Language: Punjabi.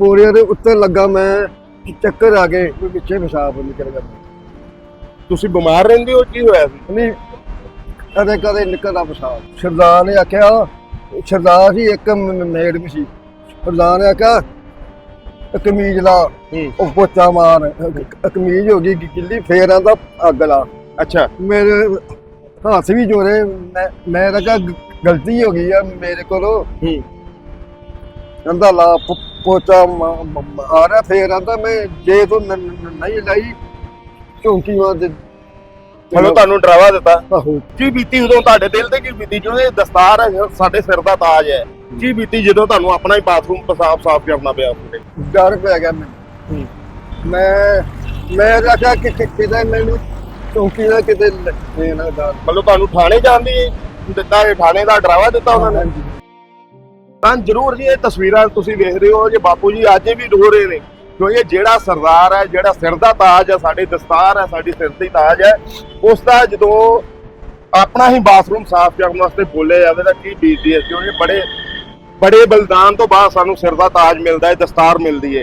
ਪੌੜੀਆਂ ਦੇ ਉੱਤੇ ਲੱਗਾ ਮੈਂ ਚੱਕਰ ਆ ਗਏ ਕੋਈ ਪਿੱਛੇ ਪਿਸ਼ਾਬ ਨਿਕਲ ਗਿਆ। ਤੁਸੀਂ ਬਿਮਾਰ ਰਹਿੰਦੇ ਹੋ ਕੀ ਹੋਇਆ ਸੀ? ਨਹੀਂ ਕਦੇ ਕਦੇ ਨਿਕਲਦਾ ਪਿਸ਼ਾਬ। ਸਰਦਾਰ ਨੇ ਆਖਿਆ ਸਰਦਾਰ ਸੀ ਇੱਕ ਮੇਡ ਵੀ ਸੀ। ਸਰਦਾਰ ਨੇ ਆਖਿਆ ਕਮੀਜ਼ ਲਾ ਉਹ ਪੋਚਾ ਮਾਰ ਕਮੀਜ਼ ਹੋ ਗਈ ਗਿੱਲੀ ਫੇਰ ਆਂਦਾ ਅੱਗ ਲਾ। ਅੱਛਾ। ਮੇਰੇ ਹੱਥ ਵੀ ਜੋੜੇ ਮੈਂ ਮੈਂ ਤਾਂ ਕਿਹਾ ਗ- ਗਲਤੀ ਹੋ ਗਈ ਆ ਮੇਰੇ ਕੋਲੋਂ। ਹੂੰ। ਕਹਿੰਦਾ ਲਾ ਮਾਰਿਆ ਫੇਰ ਆਂਦਾ ਮੈਂ ਜੇ ਤੂੰ ਨ- ਨ- ਨਹੀਂ ਲਾਈ ਝੌਂਕੀ ਮਾਰ ਦੇ ਮਤਲਬ ਤੁਹਾਨੂੰ ਡਰਾਵਾ ਦਿੱਤਾ। ਆਹੋ। ਕੀ ਬੀਤੀ ਉਦੋਂ ਤੁਹਾਡੇ ਦਿਲ ਤੇ ਕੀ ਬੀਤੀ ਜਦੋਂ ਇਹ ਦਸਤਾਰ ਹੈ ਸਾਡੇ ਸਿਰ ਦਾ ਤਾਜ ਹੈ ਕੀ ਬੀਤੀ ਜਦੋਂ ਤੁਹਾਨੂੰ ਆਪਣਾ ਹੀ ਬਾਥਰੂਮ ਪਸਾਬ ਸਾਫ਼ ਕਰਨਾ ਪਿਆ ਉਸਦੇ ਡਰ ਪੈ ਗਿਆ ਮੈਨੂੰ। ਮੈਂ ਮੈਂ ਰੱਖਿਆ ਕਿ ਕਿਤੇ ਮੈਨੂੰ ਚੌਂਕੀ ਨਾ ਕਿਤੇ ਲੈਣਾ ਦਾ ਮਤਲਬ ਤੁਹਾਨੂੰ ਥਾਣੇ ਜਾਣ ਦੀ ਦਿੱਤਾ ਇਹ ਥਾਣੇ ਦਾ ਡਰਾਵਾ ਦਿੱਤਾ ਉਹਨਾਂ ਨੇ? ਤਾਂ ਜਰੂਰ ਜੀ, ਇਹ ਤਸਵੀਰਾਂ ਤੁਸੀਂ ਵੇਖ ਰਹੇ ਹੋ ਜੇ ਬਾਪੂ ਜੀ ਅੱਜ ਵੀ ਰੋ ਰਹੇ ਨੇ। ਕਿਉਂਕਿ ਜਿਹੜਾ ਸਰਦਾਰ ਹੈ, ਜਿਹੜਾ ਸਿਰ ਦਾ ਤਾਜ ਹੈ, ਸਾਡੀ ਦਸਤਾਰ ਹੈ, ਸਾਡੀ ਸਿਰ ਦੀ ਤਾਜ ਹੈ, ਉਸ ਦਾ ਜਦੋਂ ਆਪਣਾ ਹੀ ਬਾਥਰੂਮ ਸਾਫ਼ ਕਰਨ ਵਾਸਤੇ ਬੋਲਿਆ ਜਾਵੇ ਤਾਂ ਕੀ ਬੀਜਦੀ ਹੈ? ਕਿਉਂਕਿ ਬੜੇ ਬੜੇ ਬਲਿਦਾਨ ਤੋਂ ਬਾਅਦ ਸਾਨੂੰ ਸਿਰ ਦਾ ਤਾਜ ਮਿਲਦਾ ਹੈ, ਦਸਤਾਰ ਮਿਲਦੀ ਹੈ।